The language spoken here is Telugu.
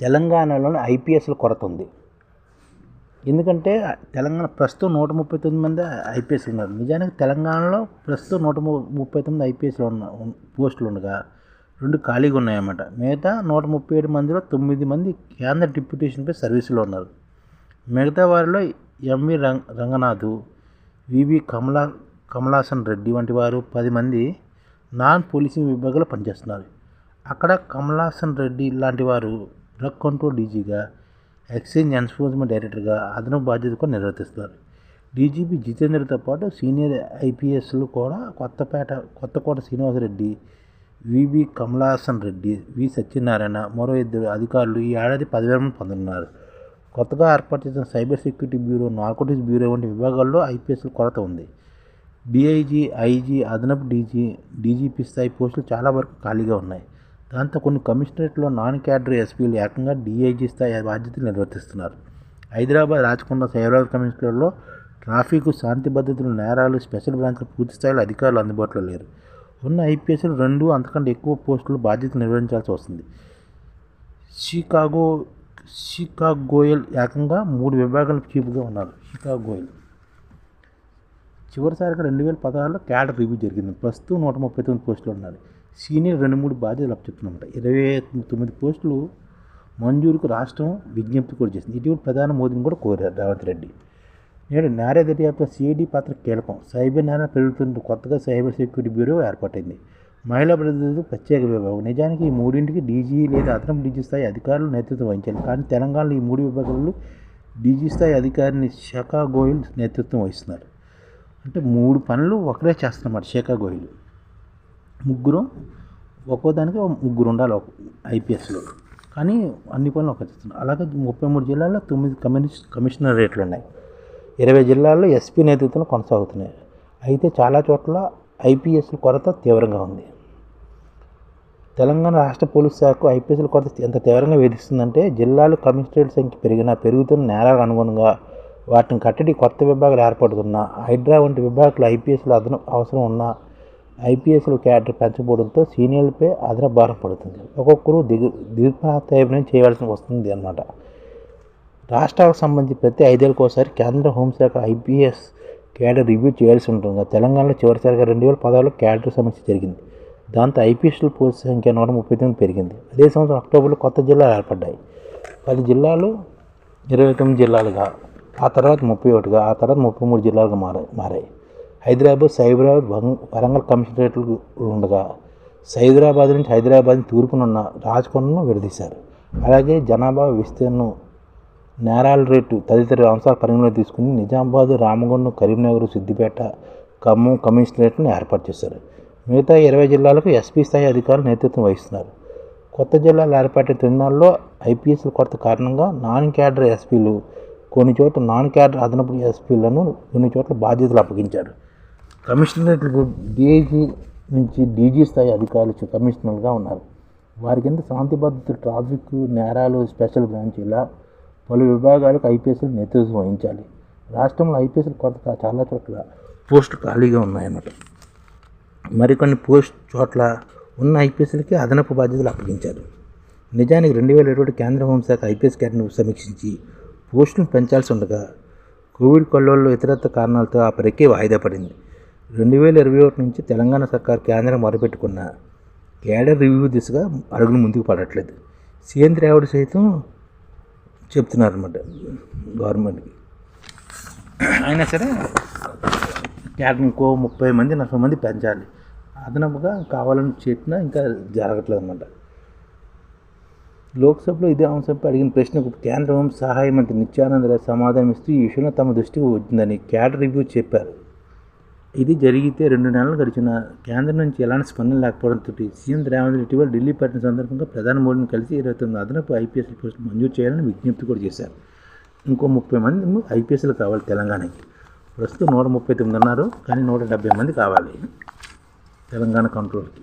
తెలంగాణలోని ఐపీఎస్ల కొరత ఉంది. ఎందుకంటే తెలంగాణ ప్రస్తుతం నూట ముప్పై తొమ్మిది మంది ఐపీఎస్ ఉన్నారు. నిజానికి తెలంగాణలో ప్రస్తుతం నూట ము- ముప్పై తొమ్మిది ఐపీఎస్లు ఉన్న పోస్టులు ఉండగా రెండు ఖాళీగా ఉన్నాయన్నమాట. మిగతా నూట ముప్పై ఏడు మందిలో తొమ్మిది మంది కేంద్ర డిప్యూటేషన్పై సర్వీసులో ఉన్నారు. మిగతా వారిలో ఎంవి రంగ రంగనాథు వివి కమలా కమలాసన్ రెడ్డి వంటి వారు పది మంది నాన్ పోలీసింగ్ విభాగంలో పనిచేస్తున్నారు. అక్కడ కమలాసన్ రెడ్డి లాంటి వారు డ్రగ్ కంట్రోల్ డీజీగా ఎక్స్చేంజ్ ఎన్ఫోర్స్మెంట్ డైరెక్టర్గా అదనపు బాధ్యత కూడా నిర్వర్తిస్తారు. డీజీపీ జితేంద్రతో పాటు సీనియర్ ఐపీఎస్లు కూడా Kothapeta Kothakota Srinivasa Reddy V B Kamalasan Reddy V Satyanarayana మరో ఇద్దరు అధికారులు ఈ ఏడాది పదివేల పొందనున్నారు. కొత్తగా ఏర్పాటు చేసిన cyber security bureau narcotics bureau వంటి విభాగాల్లో ఐపీఎస్ల కొరత ఉంది. డిఐజీ ఐజీ అదనపు డీజీ డీజీపీ స్థాయి పోస్టులు చాలా వరకు ఖాళీగా ఉన్నాయి. దాంతో కొన్ని కమిషనరేట్లో నాన్ క్యాడర్ ఎస్పీలు ఏకంగా డిఐజీ స్థాయి బాధ్యతలు నిర్వర్తిస్తున్నారు. హైదరాబాద్ రాచకొండ సైబరాబాద్ కమిషనర్లో ట్రాఫిక్ శాంతి భద్రతలు నేరాలు స్పెషల్ బ్రాంచ్లు పూర్తి స్థాయిలో అధికారులు అందుబాటులో లేరు. ఉన్న ఐపీఎస్లు రెండు అంతకంటే ఎక్కువ పోస్టులు బాధ్యతలు నిర్వహించాల్సి వస్తుంది. షికాగో షికాగోయల్ ఏకంగా మూడు విభాగాల చీఫ్గా ఉన్నారు. షికాగోయల్. చివరిసారిగా రెండు వేల పదహారులో క్యాడర్ రివ్యూ జరిగింది. ప్రస్తుతం నూట ముప్పై తొమ్మిది పోస్టులు ఉన్నారు సీనియర్ రెండు మూడు బాధ్యతలు అప్పచెప్తున్నమాట. ఇరవై తొమ్మిది పోస్టులు మంజూరుకు రాష్ట్రం విజ్ఞప్తి కూడా చేసింది. ఇటీవల ప్రధాని మోదీని కూడా కోరారు రేవంత్ రెడ్డి. నేడు నేర దర్యాప్తులో సిఐడి పాత్ర కీలకం. సైబర్ నేరం పెరుగుతున్న కొత్తగా సైబర్ సెక్యూరిటీ బ్యూరో ఏర్పాటైంది. మహిళా భద్రతకు ప్రత్యేక విభాగం. నిజానికి ఈ మూడింటికి డీజీ లేదా అదనపు డీజీ స్థాయి అధికారులు నేతృత్వం వహించాలి. కానీ తెలంగాణలో ఈ మూడు విభాగాల్లో డీజీ స్థాయి అధికారిని శేఖా గోయల్ నేతృత్వం వహిస్తున్నారు. అంటే మూడు పనులు ఒకరే చేస్తున్నమాట శేఖా గోయల్ ముగ్గురు ఒక్కో దానికి ఒక ముగ్గురు ఉండాలి ఒక ఐపీఎస్లో. కానీ అన్ని పనులు ఒక చేస్తున్నారు అలాగే ముప్పై మూడు జిల్లాల్లో తొమ్మిది కమిషన్ కమిషనర్ రేట్లు ఉన్నాయి. ఇరవై జిల్లాల్లో ఎస్పీ నేతృత్వంలో కొనసాగుతున్నాయి. అయితే చాలా చోట్ల ఐపీఎస్ల కొరత తీవ్రంగా ఉంది. తెలంగాణ రాష్ట్ర పోలీస్ శాఖ ఐపీఎస్ల కొరత ఎంత తీవ్రంగా వేధిస్తుందంటే జిల్లాలు కమిషనరేట్ సంఖ్య పెరిగినా పెరుగుతున్న నేరాలకు అనుగుణంగా వాటిని కట్టడి కొత్త విభాగాలు ఏర్పడుతున్నా హైడ్రా వంటి విభాగాలు ఐపీఎస్లు అదన అవసరం ఉన్నా ఐపీఎస్లు క్యాడర్ పెంచబడంతో సీనియర్లపై అదన భారం పడుతుంది. ఒక్కొక్కరు దిగు దిగుప్రాప్తయం చేయవలసి వస్తుంది అన్నమాట. రాష్ట్రాలకు సంబంధించి ప్రతి ఐదేళ్ళకి ఒకసారి కేంద్ర హోంశాఖ ఐపీఎస్ క్యాడర్ రివ్యూ చేయాల్సి ఉంటుంది తెలంగాణలో చివరిసారిగా రెండు వేల పదహారులో క్యాడర్ సమస్య జరిగింది. దాంతో ఐపీఎస్ల పోస్ట్ సంఖ్య నూట ముప్పై తొమ్మిది పెరిగింది. అదే సంవత్సరం అక్టోబర్లో కొత్త జిల్లాలు ఏర్పడ్డాయి. పది జిల్లాలు ఇరవై తొమ్మిది జిల్లాలుగా ఆ తర్వాత ముప్పై ఒకటిగా ఆ తర్వాత ముప్పై మూడు జిల్లాలుగా మారాయి మారాయి. హైదరాబాద్ సైబరాబాద్ వం- వరంగల్ కమిషనరేట్లు ఉండగా సైదరాబాద్ నుంచి హైదరాబాద్ తూర్పునున్న రాజకొండను విడదీశారు. అలాగే జనాభా విస్తీర్ణం నేరాల రేటు తదితర అంశాలు పరిగణలో తీసుకుని నిజామాబాద్ రామగుండం కరీంనగర్ సిద్దిపేట ఖమ్మం కమిషనరేట్ను ఏర్పాటు చేశారు. మిగతా ఇరవై జిల్లాలకు ఎస్పీ స్థాయి అధికారులు నేతృత్వం వహిస్తున్నారు. కొత్త జిల్లాలు ఏర్పాటు తొమ్మిదిలో ఐపీఎస్ల కొరత కారణంగా నాన్ క్యాడర్ ఎస్పీలు కొన్ని చోట్ల నాన్ క్యాడర్ అదనపు ఎస్పీలను కొన్ని చోట్ల బాధ్యతలు అప్పగించారు. కమిషనరేట్లు డిఐజీ నుంచి డీజీ స్థాయి అధికారులు కమిషనర్గా ఉన్నారు. వారి కింద శాంతి భద్రత ట్రాఫిక్ నేరాలు స్పెషల్ బ్రాంచ్ ఇలా పలు విభాగాలకు ఐపీఎస్లు నేతృత్వం వహించాలి. రాష్ట్రంలో ఐపీఎస్ల కొరత చాలా చోట్ల పోస్టులు ఖాళీగా ఉన్నాయన్నమాట. మరికొన్ని పోస్ట్ చోట్ల ఉన్న ఐపీఎస్లకి అదనపు బాధ్యతలు అప్పగించారు. నిజానికి రెండు వేల ఇరవై కేంద్ర హోంశాఖ ఐపీఎస్ క్యాడర్ను సమీక్షించి పోస్టులను పెంచాల్సి ఉండగా కోవిడ్ కొల్లోళ్ళు ఇతరత్ర కారణాలతో ఆ ప్రక్రియ వాయిదా పడింది. రెండు వేల ఇరవై ఒకటి నుంచి తెలంగాణ సర్కార్ కేంద్రం మొదలుపెట్టుకున్న కేడర్ రివ్యూ దిశగా అడుగులు ముందుకు పడట్లేదు. సీఎం రేవడి సైతం చెప్తున్నారన్నమాట గవర్నమెంట్కి. అయినా సరే క్యాడర్ ఇంకో ముప్పై మంది నలభై మంది పెంచాలి. అదనపుగా కావాలని చెప్పినా ఇంకా జరగట్లేదు అనమాట లోక్సభలో ఇదే అంశంపై అడిగిన ప్రశ్నకు కేంద్ర హోం సహాయ మంత్రి నిత్యానందరాజ్ సమాధానం ఇస్తూ ఈ విషయంలో తమ దృష్టికి వచ్చిందని క్యాడర్ రివ్యూ చెప్పారు. ఇది జరిగితే రెండు నెలలు గడిచిన కేంద్రం నుంచి ఎలాంటి స్పందన లేకపోవడంతో సీఎం రేవంత్ రెడ్డి ఇటీవల ఢిల్లీ పట్టిన సందర్భంగా ప్రధాని మోడీని కలిసి ఇరవై తొమ్మిది అదనపు ఐపీఎస్ పోస్టులు మంజూరు చేయాలని విజ్ఞప్తి కూడా చేశారు. ఇంకో ముప్పై మంది ఐపీఎస్లు కావాలి తెలంగాణకి. ప్రస్తుతం నూట ముప్పై తొమ్మిది ఉన్నారు కానీ నూట డెబ్బై మంది కావాలి తెలంగాణ కంట్రోల్కి